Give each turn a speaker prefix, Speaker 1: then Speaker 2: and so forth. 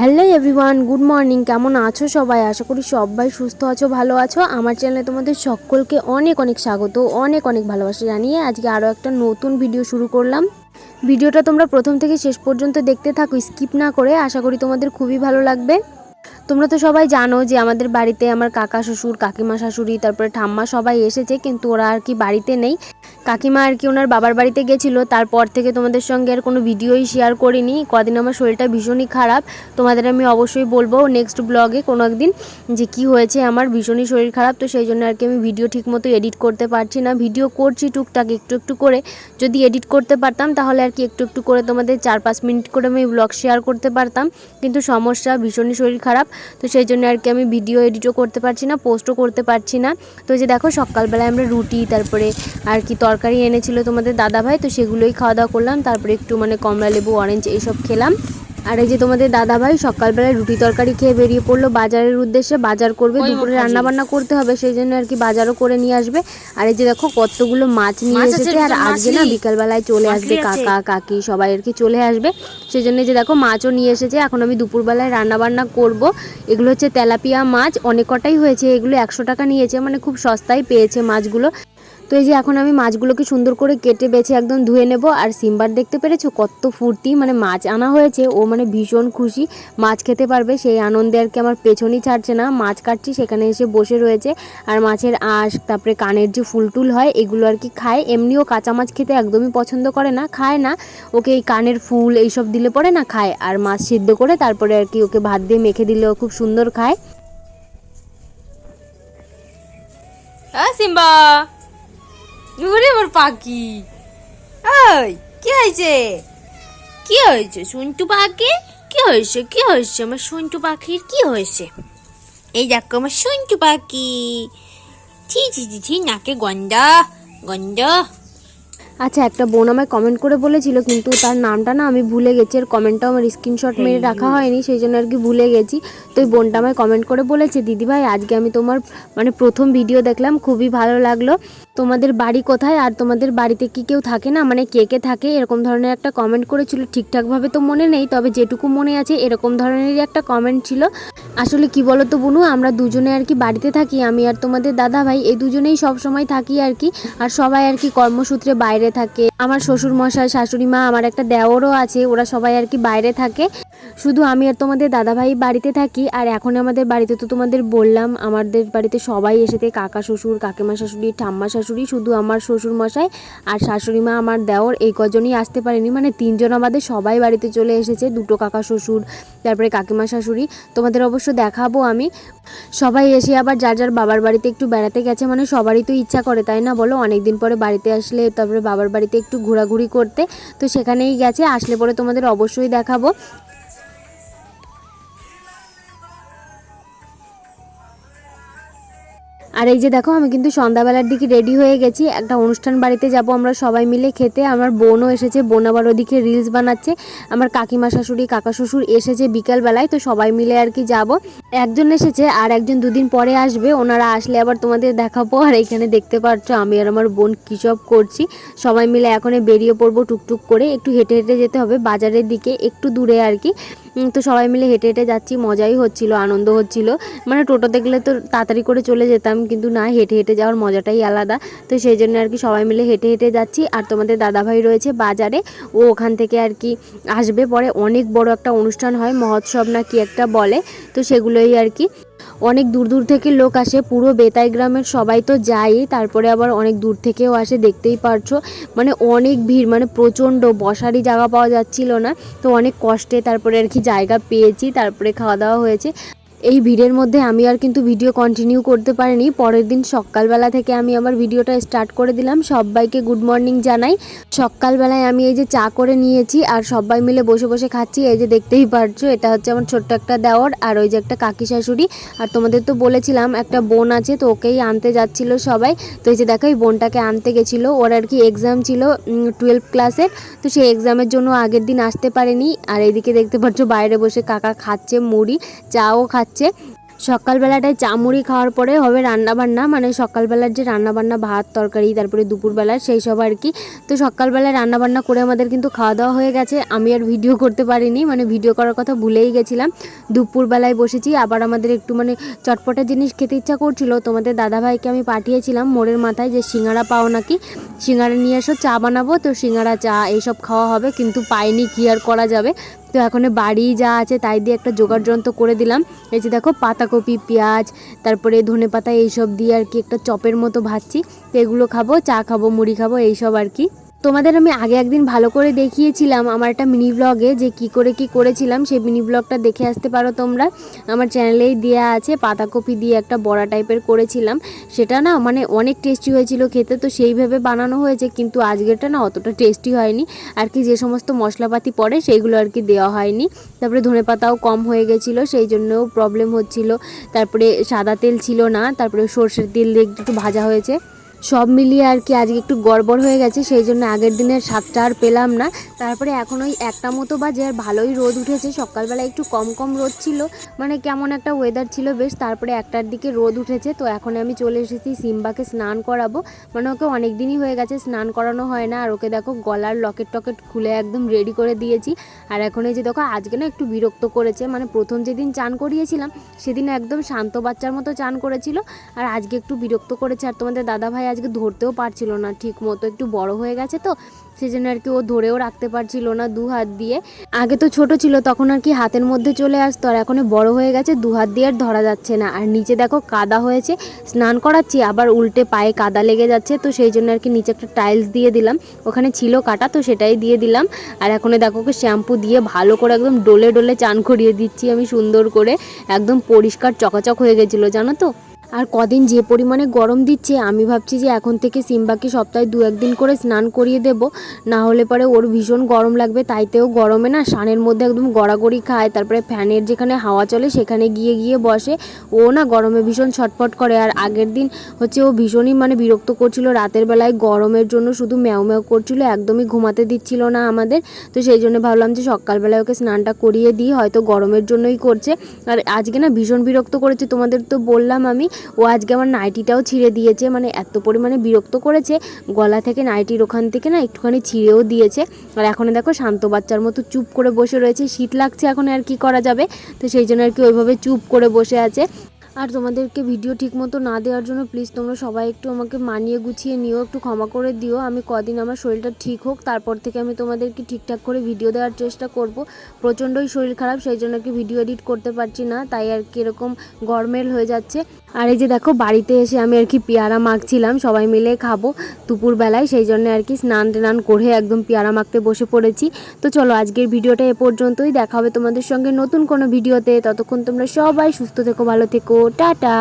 Speaker 1: Hello everyone good morning কেমন আছো সবাই? আশা করি সবাই সুস্থ আছো, ভালো আছো। আমার চ্যানেলে তোমাদের সকলকে অনেক অনেক স্বাগত, অনেক অনেক ভালোবাসা জানিয়ে আজকে আরও একটা নতুন ভিডিও শুরু করলাম। ভিডিওটা তোমরা প্রথম থেকে শেষ পর্যন্ত দেখতে থাকো স্কিপ না করে, আশা করি তোমাদের খুবই ভালো লাগবে। তোমরা তো সবাই জানো যে আমাদের বাড়িতে আমার কাকা শ্বশুর, কাকিমা শাশুড়ি, তারপরে ঠাম্মা সবাই এসেছে, কিন্তু ওরা আর কি বাড়িতে নেই। কাকিমা আর কি ওনার বাবার বাড়িতে গেছিল, তারপর থেকে তোমাদের সঙ্গে আর কোনো ভিডিওই শেয়ার করিনি। কদিন আমার শরীরটা ভীষণই খারাপ। তোমাদের আমি অবশ্যই বলব নেক্সট ব্লগে কোনো একদিন যে কি হয়েছে, আমার ভীষণই শরীর খারাপ, তো সেই জন্য আর কি আমি ভিডিও ঠিকমতো এডিট করতে পারছি না। ভিডিও করছি টুকটাক একটু একটু করে। যদি এডিট করতে পারতাম তাহলে আর কি একটু একটু করে তোমাদের চার পাঁচ মিনিট করে আমি ব্লগ শেয়ার করতে পারতাম। কিন্তু সমস্যা, ভীষণই শরীর খারাপ, তো সেই জন্য আর কি আমি ভিডিও এডিটও করতে পারছি না পোস্টও করতে পারছি না। তো যে দেখো সকালবেলায় আমরা রুটি, তারপরে আর কি তরকারি এনেছিল তোমাদের দাদাভাই তো সেগুলোই খাওয়া দাওয়া করলাম। তারপরে একটু মানে কমলা লেবু অরেঞ্জ এইসব খেলাম। আর এই যে তোমাদের দাদাভাই সকালবেলায় রুটি তরকারি খেয়ে বেরিয়ে পড়ল বাজারের উদ্দেশ্যে। বাজার করবে দুপুরে রান্না বান্না করতে হবে সেই জন্য আর কি বাজারও করে নিয়ে আসবে। আর এই যে দেখো কতগুলো মাছ নিয়ে এসেছে আর আজকে না? বিকালবেলায় চলে আসবে কাকা কাকি সবাই আর কি চলে আসবে। সেই জন্য যে দেখো মাছও নিয়ে এসেছে এখন আমি দুপুরবেলায় রান্না বান্না করব। এগুলো হচ্ছে তেলাপিয়া মাছ অনেক কটাই হয়েছে এগুলো একশো টাকা নিয়েছে মানে খুব সস্তায় পেয়েছে মাছগুলো। তো এই যে এখন আমি মাছগুলোকে সুন্দর করে কেটে বেছে একদম ধুয়ে নেব। আর সিম্বার দেখতে পেরেছ? কত ফুর্তি মানে মাছ আনা হয়েছে। ও মানে ভীষণ খুশি। মাছ খেতে পারবে, সেই আনন্দে আর কি আমার পেছনই ছাড়ছে না। মাছ কাটছি, সেখানে এসে বসে রয়েছে। আর মাছের আঁশ, তারপরে কানের যে ফুলটুল হয়, এগুলো আর কি খায়। এমনিও কাঁচা মাছ খেতে একদমই পছন্দ করে না, খায় না। ওকে এই কানের ফুল এইসব দিলে পরে না খায়। আর মাছ সিদ্ধ করে তারপরে আর কি ওকে ভাত দিয়ে মেখে দিলেও খুব সুন্দর খায়।
Speaker 2: সিম্বা! ওরে ওর পাখি। ওই কি হয়েছে? কি হয়েছে সন্টু পাখি? কি হয়েছে কি হয়েছে? আমার সন্টু পাখির কি হয়েছে? এই দেখো আমার সন্টু পাখি। ছি ছি ছি নাকে গন্ধ গন্ধ।
Speaker 1: আচ্ছা একটা বোন আমায় কমেন্ট করে বলেছিল কিন্তু তার নামটা না আমি ভুলে গেছি আর কমেন্টটাও আমার স্ক্রিনশট মেরে রাখা হয়নি সেই জন্য আর কি ভুলে গেছি। তো ওই বোনটা আমায় কমেন্ট করে বলেছে দিদিভাই আজকে আমি তোমার মানে প্রথম ভিডিও দেখলাম খুবই ভালো লাগল। তোমাদের বাড়ি কোথায়? আর তোমাদের বাড়িতে কি কেউ থাকে না? মানে কে কে থাকে? এরকম ধরনের একটা কমেন্ট করেছিল। ঠিকঠাকভাবে তো মনে নেই তবে যেটুকু মনে আছে এরকম ধরনেরই একটা কমেন্ট ছিল। আসলে কি বলো তো বুনু আমরা দুজনে আর কি বাড়িতে থাকি আমি আর তোমাদের দাদা ভাই এই দুজনেই সব সময় থাকি আর কি। আর সবাই আর কি কর্মসূত্রে বাইরে থাকে। আমার শ্বশুর মশাই শাশুড়ি মা আমার একটা দেওরও আছে, ওরা সবাই আর কি বাইরে থাকে। শুধু আমি আর তোমাদের দাদা ভাই বাড়িতে থাকি, আর এখন আমাদের বাড়িতে তো তোমাদের বললাম, আমাদের বাড়িতে সবাই এসেছে, কাকা শ্বশুর, কাকিমা শাশুড়ি, ঠাম্মা শাশুড়ি, শুধু আমার শ্বশুর মশাই আর শাশুড়ি মা আমার দেওর, এই কজনই আসতে পারেনি। মানে তিনজন আমাদের সবাই বাড়িতে চলে এসেছে, দুটো কাকা শ্বশুর, তারপরে কাকিমা শাশুড়ি। তোমাদের অবশ্য দেখাবো আমি। সবাই এসে আবার যার যার বাবার বাড়িতে একটু বেড়াতে গেছে মানে সবারই তো ইচ্ছা করে, তাই না বলো? অনেকদিন পরে বাড়িতে আসলে, তারপরে বাবার বাড়িতে একটু ঘোরাঘুরি করতে। তো সেখানেই গেছে আসলে পরে তোমাদের অবশ্যই দেখাবো। আর এই যে দেখো, আমি কিন্তু সন্ধ্যাবেলার দিকে রেডি হয়ে গেছি। একটা অনুষ্ঠান বাড়িতে যাব আমরা সবাই মিলে খেতে। আমার বোনও এসেছে, বোন আবার ওদিকে রিলস বানাচ্ছে। আমার কাকিমা শাশুড়ি, কাকা শ্বশুর এসেছে বিকালবেলায়, তো সবাই মিলে আর কি যাব। একজন এসেছে আর একজন দুদিন পরে আসবে। ওনারা আসলে আবার তোমাদের দেখাবো। আর এখানে দেখতে পাচ্ছ আমি আর আমার বোন কী সব করছি। সবাই মিলে এখনই বেরিয়ে পড়ব টুকটুক করে। একটু হেঁটে হেঁটে যেতে হবে বাজারের দিকে, একটু দূরে আর কি। তো সবাই মিলে হেঁটে হেঁটে যাচ্ছি। মজাই হচ্ছিল, আনন্দ হচ্ছিল। মানে টোটো দেখলে তো তাড়াতাড়ি করে চলে যেতাম। কিন্তু না, হেঁটে হেঁটে যাওয়ার মজাটাই আলাদা। তো সেই জন্য আর কি সবাই মিলে হেঁটে হেঁটে যাচ্ছি। আর তোমাদের দাদাভাই রয়েছে বাজারে। ও ওখান থেকে আর কি আসবে। পরে অনেক বড় একটা অনুষ্ঠান হয়, মহোৎসব না কি একটা বলে। তো সেগুলোই আর কি। অনেক দূর দূর থেকে লোক আসে। পুরো বেতাই গ্রামের সবাই তো যায়। তারপরে আবার অনেক দূর থেকেও আসে, দেখতেই পারছ। মানে অনেক ভিড় মানে প্রচণ্ড বসারই জায়গা পাওয়া যাচ্ছিল না। তো অনেক কষ্টে তারপরে আর কি জায়গা পেয়েছি। তারপরে খাওয়া দাওয়া হয়েছে। এই ভিড়ের মধ্যে আমি আর কিন্তু ভিডিও কন্টিনিউ করতে পারিনি। পরের দিন সকালবেলা থেকে আমি আমার ভিডিওটা স্টার্ট করে দিলাম। সবাইকে গুড মর্নিং জানাই। সকালবেলায় আমি এই যে চা করে নিয়েছি আর সবাই মিলে বসে বসে খাচ্ছি। এই যে দেখতেই পারছ, এটা হচ্ছে আমার ছোট্ট একটা দেওয়ার আর ওই যে একটা কাকি শাশুড়ি। আর তোমাদের তো বলেছিলাম, একটা বোন আছে তো ওকেই আনতে যাচ্ছিল সবাই। তো এই যে দেখো, এই বোনটাকে আনতে গেছিল। ওর আর কি এক্সাম ছিল টুয়েলভ ক্লাসের তো সেই এক্সামের জন্য আগের দিন আসতে পারেনি। আর এইদিকে দেখতে পাচ্ছ, বাইরে বসে কাকা খাচ্ছে মুড়ি। চাও খাচ্ছে সকালবেলাটায় চামুড়ি খাওয়ার পরে হবে রান্নাবান্না মানে সকালবেলার যে রান্নাবান্না, ভাত, তরকারি, তারপরে দুপুরবেলার সেই সব আর কি। তো সকালবেলায় রান্নাবান্না করে আমাদের কিন্তু খাওয়া দাওয়া হয়ে গেছে। আমি আর ভিডিও করতে পারিনি মানে ভিডিও করার কথা ভুলেই গেছিলাম। দুপুরবেলায় বসেছি, আবার আমাদের একটু মানে চটপটা জিনিস খেতে ইচ্ছা করছিল। তোমাদের দাদাভাইকে আমি পাঠিয়েছিলাম মোড়ের মাথায় যে সিঙ্গারা পাও নাকি? সিঙ্গারা নিয়ে এসো, চা বানাবো। তো সিঙ্গারা, চা, এইসব খাওয়া হবে, কিন্তু পাইনি, কি আর করা যাবে? তো এখন বাড়ি যা আছে তাই দিয়ে একটা জোগাড় যন্ত্র করে দিলাম। এই যে দেখো পাতাকপি, পেঁয়াজ, তারপরে ধনে পাতা এইসব দিয়ে আর কি একটা চপের মতো ভাজছি। তো এগুলো খাব, চা খাব, মুড়ি খাব, এইসব আর কি। তোমাদের আমি আগে একদিন ভালো করে দেখিয়েছিলাম আমার একটা মিনি ব্লগে যে কি করে কি করেছিলাম, সেই মিনি ব্লগটা দেখে আসতে পারো তোমরা। আমার চ্যানেলেই দেয়া আছে, পাতাকপি দিয়ে একটা বড়া টাইপের করেছিলাম। সেটা না মানে অনেক টেস্টি হয়েছিল খেতে, তো সেইভাবে বানানো হয়েছে, কিন্তু আজকেরটা না অতটা টেস্টি হয়নি। আর কি যে সমস্ত মশলাপাতি পড়ে, সেইগুলো আর কি দেওয়া হয়নি। তারপরে ধনে পাতাও কম হয়ে গেছিল, সেই জন্যও প্রবলেম হচ্ছিল। তারপরে সাদা তেল ছিল না, তারপরে সর্ষের তেল দিয়ে একটু ভাজা হয়েছে। সব মিলিয়ে আর কি আজকে একটু গড়বড় হয়ে গেছে, সেই জন্য আগের দিনের স্বাদটা আর পেলাম না। তারপরে এখন ওই একটা মতো বাজে আর ভালোই রোদ উঠেছে, সকালবেলা একটু কম কম রোদ ছিল মানে কেমন একটা ওয়েদার ছিল বেশ, তারপরে একটার দিকে রোদ উঠেছে, তো এখন আমি চলে এসেছি সিম্বাকে স্নান করাবো। মানে ওকে অনেক দিনই হয়ে গেছে স্নান করানো হয় না, আর ওকে দেখো গলার লকেট টকেট খুলে একদম রেডি করে দিয়েছি। আর এখন এই যে দেখো আজকে না একটু বিরক্ত করেছে মানে প্রথম যেদিন চান করিয়েছিলাম, সেদিন একদম শান্ত বাচ্চার মতো চান করেছিল, আর আজকে একটু বিরক্ত করেছে। আর তোমাদের দাদা ভাই আজকে ধরতেও পারছিল না, ঠিক মতো একটু বড় হয়ে গেছে তো সেই জন্য আর কি ও ধরেও রাখতে পারছিল না দু হাত দিয়ে। আগে তো ছোট ছিল, তখন আর কি হাতের মধ্যে চলে আসতো, আর এখন বড় হয়ে গেছে, দু হাত দিয়ে আর ধরা যাচ্ছে না। আর নিচে দেখো কাদা হয়েছে, স্নান করাচ্ছি, আবার উল্টে পায়ে কাদা লেগে যাচ্ছে, তো সেই জন্য আর কি নিচে একটা টাইলস দিয়ে দিলাম। ওখানে ছিল কাটা, তো সেটাই দিয়ে দিলাম। আর এখন দেখো ওকে শ্যাম্পু দিয়ে ভালো করে একদম ডোলে ডোলে চান করিয়ে দিচ্ছি আমি সুন্দর করে। একদম পরিষ্কার চকাচক হয়ে গেছিল, জানো তো? আর কদিন যে পরিমাণে গরম দিচ্ছে, আমি ভাবছি যে এখন থেকে সিম্বাকে সপ্তাহে দু একদিন করে স্নান করিয়ে দেব। না হলে পরে ওর ভীষণ গরম লাগবে, তাইতেও গরমে না সানের মধ্যে একদম গড়াগড়ি খায়। তারপরে ফ্যানের যেখানে হাওয়া চলে সেখানে গিয়ে গিয়ে বসে। ও না গরমে ভীষণ ছটফট করে। আর আগের দিন হচ্ছে ও ভীষণই মানে বিরক্ত করছিল। রাতের বেলায় গরমের জন্য শুধু ম্যাও ম্যাও করছিল, একদমই ঘুমাতে দিচ্ছিল না আমাদের। তো সেই জন্য ভাবলাম যে সকালবেলায় ওকে স্নানটা করিয়ে দিই, হয়তো গরমের জন্যই করছে। আর আজকে না ভীষণ বিরক্ত করেছে, তোমাদের তো বললাম আমি। ও আজকে আমার নাইটিটাও ছিঁড়ে দিয়েছে মানে এত পরিমাণে বিরক্ত করেছে, গলা থেকে নাইটির ওখান থেকে না একটুখানি ছিঁড়েও দিয়েছে। আর এখন দেখো শান্ত বাচ্চার মতো চুপ করে বসে রয়েছে, শীত লাগছে এখন আর কি করা যাবে? তো সেই জন্য আর কি ওইভাবে চুপ করে বসে আছে। আর তোমাদেরকে ভিডিও ঠিক মতো না দেওয়ার জন্য প্লিজ তোমরা সবাই একটু আমাকে মানিয়ে গুছিয়ে নিও, একটু ক্ষমা করে দিও। আমি কদিন আমার শরীরটা ঠিক হোক, তারপর থেকে আমি তোমাদেরকে ঠিকঠাক করে ভিডিও দেওয়ার চেষ্টা করব। প্রচণ্ডই শরীর খারাপ, সেই জন্য কি ভিডিও এডিট করতে পারছি না, তাই আর কি এরকম গরমেল হয়ে যাচ্ছে। আর এই যে দেখো, বাড়িতে এসে আমি আর কি পেয়ারা মাখছিলাম, সবাই মিলে খাব দুপুর বেলায় সেই জন্য আর কি স্নান টান করে একদম পেয়ারা মাখতে বসে পড়েছি। তো চলো, আজকের ভিডিওটা এ পর্যন্তই, দেখা হবে তোমাদের সঙ্গে নতুন কোনো ভিডিওতে ততক্ষণ তোমরা সবাই সুস্থ থেকো, ভালো থেকো। টাটা